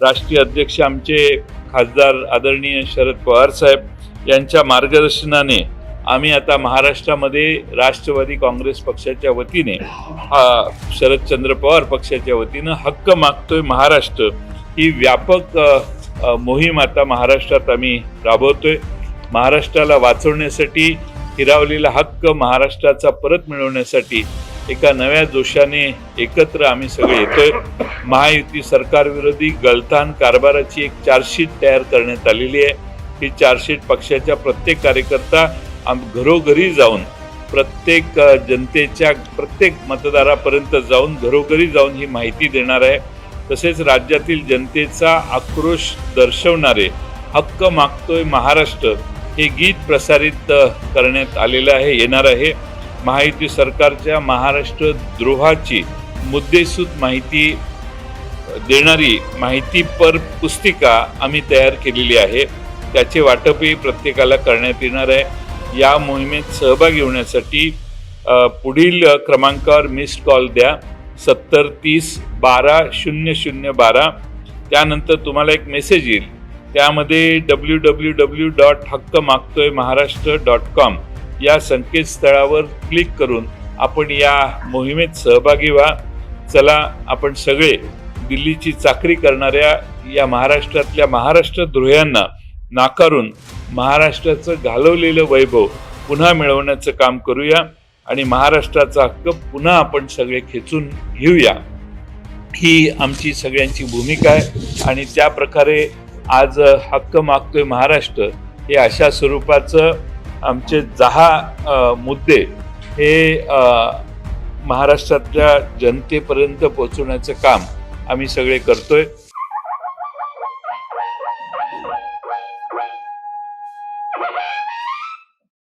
राष्ट्रीय अध्यक्ष आमचे खासदार आदरणीय शरद पवार साहेब यांच्या मार्गदर्शनाने आम्ही आता महाराष्ट्रामध्ये राष्ट्रवादी काँग्रेस पक्षाच्या वतीने हा शरदचंद्र पवार पक्षाच्या वतीनं हक्क मागतोय महाराष्ट्र. ही व्यापक मोहीम आता महाराष्ट्रात आम्ही राबवतोय. महाराष्ट्राला वाचवण्यासाठी हिरावलेला हक्क महाराष्ट्राचा परत मिळवण्यासाठी एका नव्या जोशाने एकत्र आम्ही सगळे येतोय. महायुती सरकारविरोधी गलथान कारभाराची एक चार्जशीट तयार करण्यात आलेली आहे. ही चार्जशीट पक्षाच्या प्रत्येक कार्यकर्ता आम घरोघरी जाऊन प्रत्येक जनतेच्या प्रत्येक मतदारापर्यंत जाऊन घरोघरी जाऊन ही माहिती देणार आहे. तसेच राज्यातील जनतेचा आक्रोश दर्शवणारे हक्क मागतोय महाराष्ट्र हे गीत प्रसारित करण्यात आलेलं आहे येणार आहे. महायुती सरकारच्या महाराष्ट्र द्रोहाची मुद्देसूद माहिती देणारी माहितीपर पुस्तिका आम्ही तयार केलेली आहे. त्याचे वाटपही प्रत्येकाला करण्यात येणार आहे. या मोहिमेत सहभागी होण्यासाठी पुढील क्रमांकावर मिस्ड कॉल द्या. सत्तर तीस बारा शून्य शून्य बारा. त्यानंतर तुम्हाला एक मेसेज येईल. त्यामध्ये डब्ल्यू डब्ल्यू डब्ल्यू डॉट हक्क मागतोय महाराष्ट्र डॉट कॉम या संकेतस्थळावर क्लिक करून आपण या मोहिमेत सहभागी व्हा. चला आपण सगळे दिल्लीची चाकरी करणाऱ्या या महाराष्ट्रातल्या महाराष्ट्र द्रोह्यांना नाकारून महाराष्ट्राचं घालवलेलं वैभव पुन्हा मिळवण्याचं काम करूया आणि महाराष्ट्राचा हक्क पुन्हा आपण सगळे खेचून घेऊया. ही आमची सगळ्यांची भूमिका आहे आणि त्या प्रकारे आज हक्क मागतोय महाराष्ट्र हे अशा स्वरूपाचं आमचे दहा मुद्दे हे महाराष्ट्रातल्या जनतेपर्यंत पोहोचवण्याचं काम आम्ही सगळे करतोय.